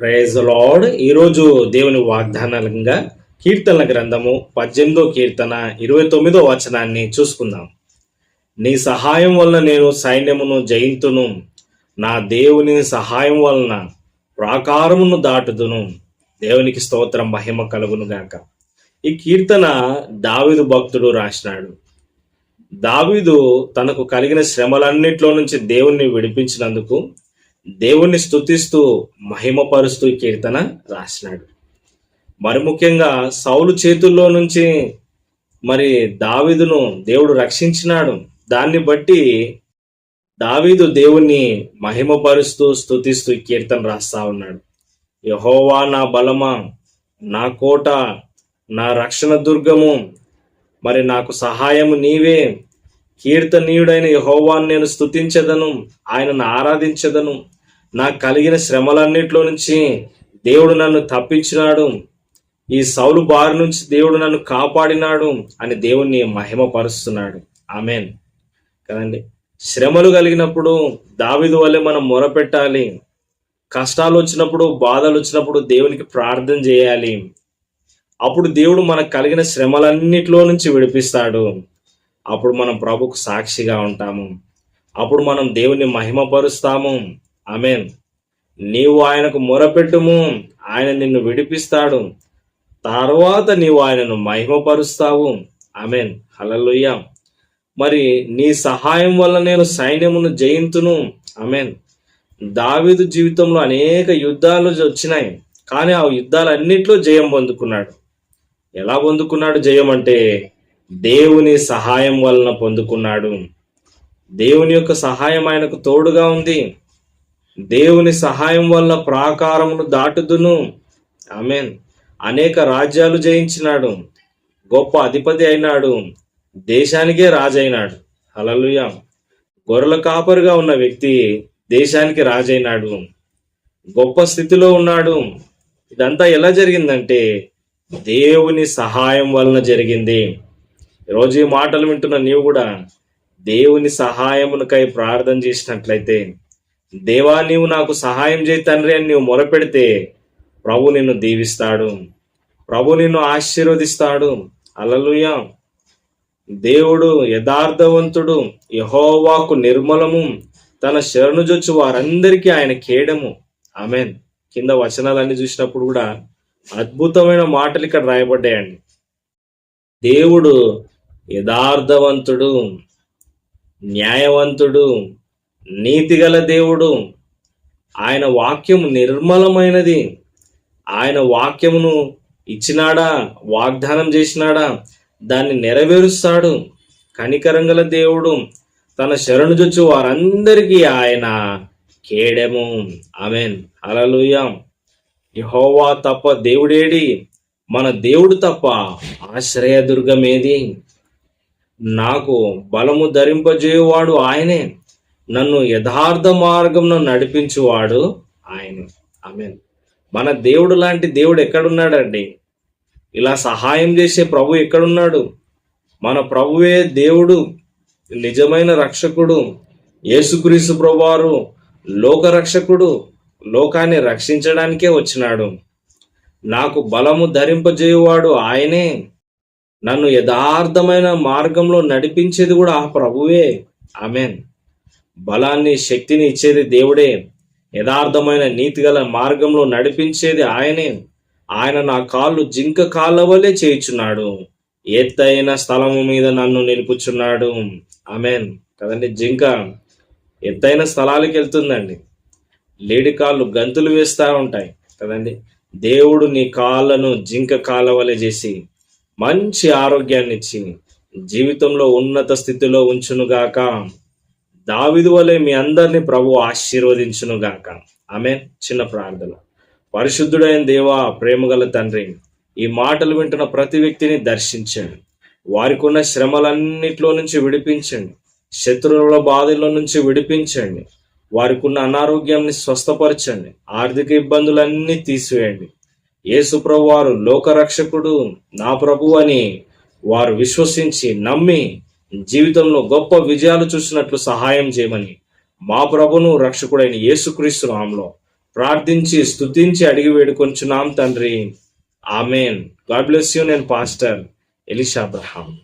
Praise lord ఈరోజు దేవుని వాగ్దానంగా కీర్తనల గ్రంథము పద్దెనిమిదో కీర్తన ఇరవై తొమ్మిదో వచనాన్ని చూసుకుందాం. నీ సహాయం వలన నేను సైన్యమును జయింతును. నా దేవుని సహాయం వలన ప్రాకారమును దాటుదును. దేవునికి స్తోత్రం మహిమ కలుగును గాక. ఈ కీర్తన దావీదు భక్తుడు రాసినాడు. దావీదు తనకు కలిగిన శ్రమలన్నిట్లో నుంచి దేవుణ్ణి విడిపించినందుకు దేవుణ్ణి స్థుతిస్తూ మహిమపరుస్తూ ఈ కీర్తన రాసినాడు. మరి ముఖ్యంగా సౌలు చేతుల్లో నుంచి మరి దావీదును దేవుడు రక్షించినాడు. దాన్ని బట్టి దావీదు దేవుణ్ణి మహిమపరుస్తూ స్థుతిస్తూ ఈ కీర్తన రాస్తా ఉన్నాడు. యహోవా నా బలమా నా కోట నా రక్షణ దుర్గము మరి నాకు సహాయము నీవే. కీర్తనీయుడైన యహోవాన్ నేను స్తుతించదను ఆయనను ఆరాధించదను. నాకు కలిగిన శ్రమలన్నిట్లో నుంచి దేవుడు నన్ను తప్పించినాడు. ఈ సౌలు బారి నుంచి దేవుడు నన్ను కాపాడినాడు అని దేవుణ్ణి మహిమపరుస్తున్నాడు. ఆమెన్. కదండి? శ్రమలు కలిగినప్పుడు దావిదు వల్లే మనం మొరపెట్టాలి. కష్టాలు వచ్చినప్పుడు బాధలు వచ్చినప్పుడు దేవునికి ప్రార్థన చేయాలి. అప్పుడు దేవుడు మనకు కలిగిన శ్రమలన్నిటిలో నుంచి విడిపిస్తాడు. అప్పుడు మనం ప్రభుకు సాక్షిగా ఉంటాము. అప్పుడు మనం దేవుని మహిమపరుస్తాము. ఆమెన్. నీవు ఆయనకు మొరపెట్టుము. ఆయన నిన్ను విడిపిస్తాడు. తర్వాత నీవు ఆయనను మహిమపరుస్తావు. ఆమెన్. హలలుయ్య మరి నీ సహాయం వల్ల నేను సైన్యమును జయింతును. ఆమెన్. దావీదు జీవితంలో అనేక యుద్ధాలు వచ్చినాయి. కానీ ఆ యుద్ధాలన్నిట్లో జయం పొందుకున్నాడు. ఎలా పొందుకున్నాడు జయం అంటే దేవుని సహాయం వలన పొందుకున్నాడు. దేవుని యొక్క సహాయం ఆయనకు తోడుగా ఉంది. దేవుని సహాయం వల్ల ప్రాకారమును దాటుదును. ఆమెన్. అనేక రాజ్యాలు జయించినాడు. గొప్ప అధిపతి అయినాడు. దేశానికే రాజైనాడు. హలలుయ గొర్రెల కాపరిగా ఉన్న వ్యక్తి దేశానికి రాజైనాడు. గొప్ప స్థితిలో ఉన్నాడు. ఇదంతా ఎలా జరిగిందంటే దేవుని సహాయం వలన జరిగింది. ఈరోజు ఈ మాటలు వింటున్న నీవు కూడా దేవుని సహాయమునకై ప్రార్థన చేసినట్లయితే దేవా నీవు నాకు సహాయం చేయి తండ్రి అని నీవు మొరపెడితే ప్రభు నిన్ను దీవిస్తాడు. ప్రభు నిన్ను ఆశీర్వదిస్తాడు. అలలుయ దేవుడు యథార్థవంతుడు యహోవాకు నిర్మలము తన శరణు చొచ్చు వారందరికీ ఆయన కేడము. ఆమెన్. కింద వచనాలన్నీ చూసినప్పుడు కూడా అద్భుతమైన మాటలు ఇక్కడ రాయబడ్డాయండి. దేవుడు యథార్థవంతుడు న్యాయవంతుడు నీతిగల దేవుడు. ఆయన వాక్యం నిర్మలమైనది. ఆయన వాక్యమును ఇచ్చినాడా? వాగ్దానం చేసినాడా? దాన్ని నెరవేరుస్తాడు. కనికరంగల దేవుడు తన శరణు చొచ్చు వారందరికీ ఆయన కేడెము. ఆమెన్. అలలుయ యహోవా తప్ప దేవుడేడి. మన దేవుడు తప్ప ఆశ్రయదుర్గమేది. నాకు బలము ధరింపజేయువాడు ఆయనే. నన్ను యథార్థ మార్గంలో నడిపించువాడు ఆయన. ఆమెన్. మన దేవుడు లాంటి దేవుడు ఎక్కడున్నాడండి? ఇలా సహాయం చేసే ప్రభు ఎక్కడున్నాడు? మన ప్రభువే దేవుడు నిజమైన రక్షకుడు యేసుక్రీస్తు ప్రభువారు లోక రక్షకుడు లోకాన్ని రక్షించడానికే వచ్చినాడు. నాకు బలము ధరింపజేయువాడు ఆయనే. నన్ను యథార్థమైన మార్గంలో నడిపించేది కూడా ఆ ప్రభువే. ఆమెన్. బలాన్ని శక్తిని ఇచ్చేది దేవుడే. యథార్థమైన నీతిగల మార్గంలో నడిపించేది ఆయనే. ఆయన నా కాళ్ళు జింక కాళ్ళ వలె చేయుచున్నాడు. ఎత్తైన స్థలము మీద నన్ను నిలుపుచున్నాడు. ఆమెన్. కదండి జింక ఎత్తైన స్థలాలకు వెళ్తుందండి. లేడి కాళ్ళు గంతులు వేస్తూ ఉంటాయి. కదండి దేవుడు నీ కాళ్ళను జింక కాళ్ళ వలె చేసి మంచి ఆరోగ్యాన్ని ఇచ్చి జీవితంలో ఉన్నత స్థితిలో ఉంచునుగాక. దావిదు వలె మీ అందరినీ ప్రభు ఆశీర్వదించునుగాక. ఆమె చిన్న ప్రార్థన. పరిశుద్ధుడైన దేవా ప్రేమగల తండ్రి ఈ మాటలు వింటున్న ప్రతి వ్యక్తిని దర్శించండి. వారికి ఉన్న శ్రమలన్నిట్లో నుంచి విడిపించండి. శత్రువుల బాధల నుంచి విడిపించండి. వారికి ఉన్న అనారోగ్యాన్ని స్వస్థపరచండి. ఆర్థిక ఇబ్బందులన్నీ తీసివేయండి. యేసుప్రభు వారు లోకరక్షకుడు నా ప్రభు అని వారు విశ్వసించి నమ్మి జీవితంలో గొప్ప విజయాలు చూసినట్లు సహాయం చేయమని మా ప్రభును రక్షకుడైన యేసుక్రీస్తు నామంలో ప్రార్థించి స్తుతించి అడిగి వేడుకొంచున్నాం తండ్రి. ఆమెన్. God bless you. నేను పాస్టర్ ఎలిషా అబ్రహాం.